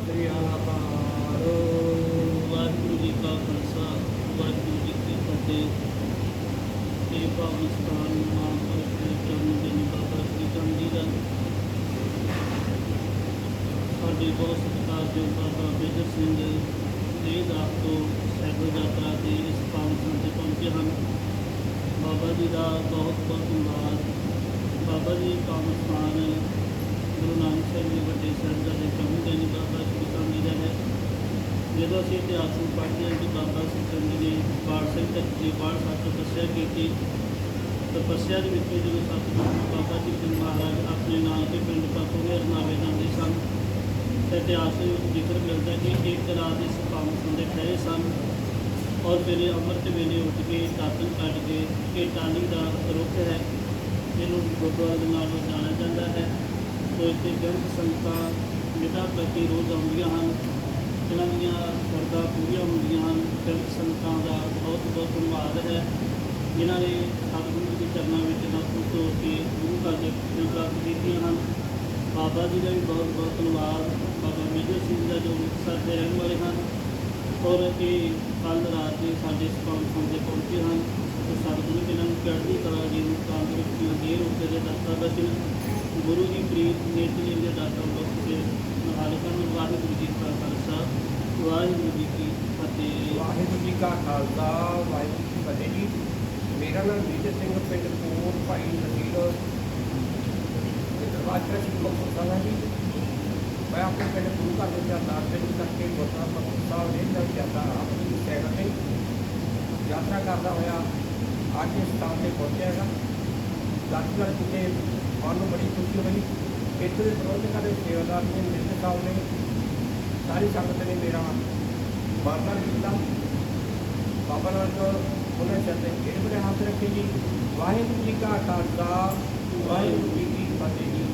ਸ੍ਰੀ ਅਕਾਲ ਵਾਹਿਗੁਰੂ ਜੀ ਕਾ ਖਾਲਸਾ, ਵਾਹਿਗੁਰੂ ਜੀ ਕੀ ਫਤਿਹ। ਇਹ ਪਾਵਨ ਸਥਾਨ ਮਾਨਪੁਰ ਦੇ ਜਨਮ ਦਿਨ ਬਾਬਾ ਜੀ ਚੰਦੀ ਦਾ। ਸਾਡੇ ਬਹੁਤ ਸਤਿਕਾਰ ਸਤਿਕਾਰਯੋਗ ਬਾਬਾ ਮੇਜਰ ਸਿੰਘ ਦੇ ਦਾਸ ਤੋਂ ਸੈਕਲ ਯਾਤਰਾ ਤੇ ਇਸ ਪਾਵਨ ਸਥਾਨ ਤੇ ਪਹੁੰਚੇ ਹਨ। ਬਾਬਾ ਜੀ ਦਾ ਬਹੁਤ ਬਹੁਤ ਧੰਨਵਾਦ। ਬਾਬਾ ਜੀ ਪਾਵਨ ਸਥਾਨ ਵੱਡੇ ਨਾਨਕ ਦੇ ਜੀ ਵੱਡੇ ਸਾਹਿਬਜ਼ਾਦੇ ਕਮੀ ਦੇਣੀ ਬਾਬਾ ਜੀ ਦਾ ਹੈ। ਜਦੋਂ ਅਸੀਂ ਇਤਿਹਾਸ ਨੂੰ ਪੜ੍ਹਦੇ ਹਾਂ ਕਿ ਬਾਬਾ ਸ਼੍ਰੀ ਚੰਦ ਜੀ ਨੇ ਪਾਠ ਸਿੰਘ ਦੀ ਪਾਠ ਸੱਤ ਤਪੱਸਿਆ ਕੀਤੀ। ਤਪੱਸਿਆ ਦੇ ਵਿੱਚ ਜਦੋਂ ਸਤਿਗੁਰੂ ਬਾਬਾ ਜੀ ਸਿੰਘ ਮਹਾਰਾਜ ਆਪਣੇ ਨਾਲ ਦੇ ਪਿੰਡ ਪਾਪੂ ਦੇ ਅਰਨਾਵੇ ਜਾਂਦੇ ਸਨ ਇਤਿਹਾਸ ਵਿੱਚ ਜ਼ਿਕਰ ਮਿਲਦਾ ਕਿ ਇੱਕ ਰਾਤ ਇਸ ਪਾਵਨ ਸੰਦੇ ਠਹਿਰੇ ਸਨ ਔਰ ਫਿਰ ਅੰਮ੍ਰਿਤ ਵੇਲੇ ਉੱਠ ਕੇ ਦਾਤਨ ਕੱਢ ਕੇ, ਇਹ ਟਾਹਲੀ ਦਾ ਰੁੱਖ ਹੈ, ਇਹਨੂੰ ਗੁਰਦੁਆਰੇ ਦੇ ਨਾਲ ਜਾਣਿਆ ਜਾਂਦਾ ਹੈ। ਸੋ ਇੱਥੇ ਗ੍ਰੰਥ ਸੰਗਤਾਂ ਜਿਹੜਾ ਪ੍ਰਤੀ ਰੋਜ਼ ਆਉਂਦੀਆਂ ਹਨ, ਜਿਨ੍ਹਾਂ ਦੀਆਂ ਸ਼ਰਧਾ ਪੂਰੀਆਂ ਹੁੰਦੀਆਂ ਹਨ ਗ੍ਰੰਥ ਸੰਗਤਾਂ ਦਾ ਬਹੁਤ ਬਹੁਤ ਧੰਨਵਾਦ ਹੈ। ਜਿਨ੍ਹਾਂ ਨੇ ਸਤਿਗੁਰੂ ਦੇ ਚਰਨਾਂ ਵਿੱਚ ਨਤਮਸਤਕ ਹੋ ਕੇ ਗੁਰੂ ਘਰ ਦੇ ਖੁਸ਼ੀਆਂ ਪ੍ਰਾਪਤ ਕੀਤੀਆਂ ਹਨ। ਬਾਬਾ ਜੀ ਦਾ ਵੀ ਬਹੁਤ ਬਹੁਤ ਧੰਨਵਾਦ। ਬਾਬਾ ਮੇਜਰ ਸਿੰਘ ਦਾ ਜੋ ਮੁਕਤਸਰ ਦੇ ਰਹਿਣ ਵਾਲੇ ਹਨ, ਔਰ ਇਹ ਕੱਲ੍ਹ ਰਾਤ ਦੇ ਸਾਡੇ ਸਪਾਂਸਰ ਦੇ ਪਹੁੰਚੇ ਹਨ। ਤੇ ਸਤਿਗੁਰੂ ਜੀ ਨੂੰ ਚੜ੍ਹਦੀ ਕਲਾ ਜੀ ਨੂੰ ਤੰਦਰੁਸਤੀ ਦੇ ਰੂਪ ਦੇ ਦਾਤਾ ਬਚਨ ਗੁਰੂ ਜੀ ਪ੍ਰੀਤ ਨੇਤਨੀ ਦੇ ਦਾਤਾ ਬਖਸ਼ ਦੇ ਮਾਲਕਾਂ ਨੂੰ ਵਾਹਿਗੁਰੂ ਜੀ ਕਾ ਖਾਲਸਾ, ਵਾਹਿਗੁਰੂ ਜੀ ਕੀ ਫਤਿਹ। ਵਾਹਿਗੁਰੂ ਜੀ ਕਾ ਖਾਲਸਾ, ਵਾਹਿਗੁਰੂ ਜੀ ਫਤਿਹ ਜੀ। ਮੇਰਾ ਨਾਮ ਵਿਜੇ ਸਿੰਘ, ਪਿੰਡ ਕੋਟ, ਭਾਈ ਨਸੀਰ। ਦਰਬਾਰ ਸਿੰਘ ਮੁਕਤਸਰ ਸਾਹਿਬ ਹੈ ਜੀ। ਮੈਂ ਆਪਣੇ ਪਿੰਡ ਗੁਰੂ ਘਰ ਦੇ ਅਰਦਾਸ ਦੇ ਕਰਕੇ ਗੁਰਦੁਆਰਾ ਮੁਕਤਸਰ ਸਾਹਿਬ ਦੇ ਨਾਲ ਜਾਂਦਾ ਆਪਣੀ ਸਾਈਕਲ ਤੇ ਯਾਤਰਾ ਕਰਦਾ ਹੋਇਆ, ਅੱਜ ਇਸ ਸਥਾਨ ਤੇ ਪਹੁੰਚਿਆ ਹੈਗਾ। ਦਰਸ਼ਨ ਕੀਤੇ ਮਨ ਨੂੰ ਬੜੀ ਖੁਸ਼ੀ ਹੋਈ ਇੱਥੇ ਦੇ ਪ੍ਰਬੰਧਕਾਂ ਦੇ ਸੇਵਾਦਾਰ ਨੇ ਮਿਲਦੇ ਸਾਹਿਬ ਨੇ, ਸਾਰੀ ਸੰਗਤ ਨੇ ਮੇਰਾ ਮਾਨਦਾਨ ਕੀਤਾ। ਬਾਬਾ ਨਾਨਕ ਉਹਨਾਂ ਚਰਨੇ ਜਿਹੜੇ ਬੜੇ ਹੱਥ ਰੱਖੇ ਜੀ। ਵਾਹਿਗੁਰੂ ਜੀ ਕਾ ਖਾਲਸਾ, ਵਾਹਿਗੁਰੂ ਜੀ ਕੀ ਫਤਿਹ ਜੀ।